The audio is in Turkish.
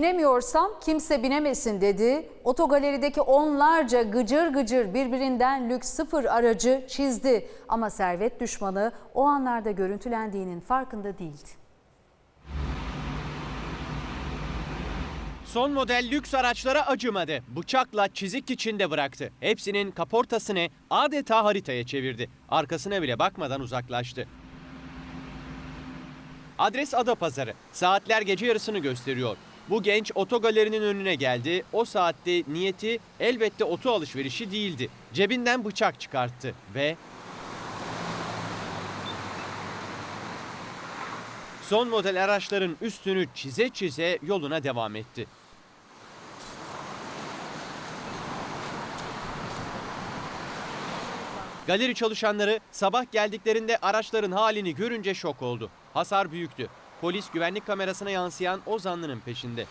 binemiyorsam kimse binemesin dedi. Otogalerideki onlarca gıcır gıcır birbirinden lüks sıfır aracı çizdi. Ama servet düşmanı o anlarda görüntülendiğinin farkında değildi. Son model lüks araçlara acımadı. Bıçakla çizik içinde bıraktı. Hepsinin kaportasını adeta haritaya çevirdi. Arkasına bile bakmadan uzaklaştı. Adres Adapazarı. Saatler gece yarısını gösteriyor. Bu genç otogalerinin önüne geldi. O saatte niyeti elbette oto alışverişi değildi. Cebinden bıçak çıkarttı ve son model araçların üstünü çize çize yoluna devam etti. Galeri çalışanları sabah geldiklerinde araçların halini görünce şok oldu. Hasar büyüktü. Polis güvenlik kamerasına yansıyan o zanlının peşinde.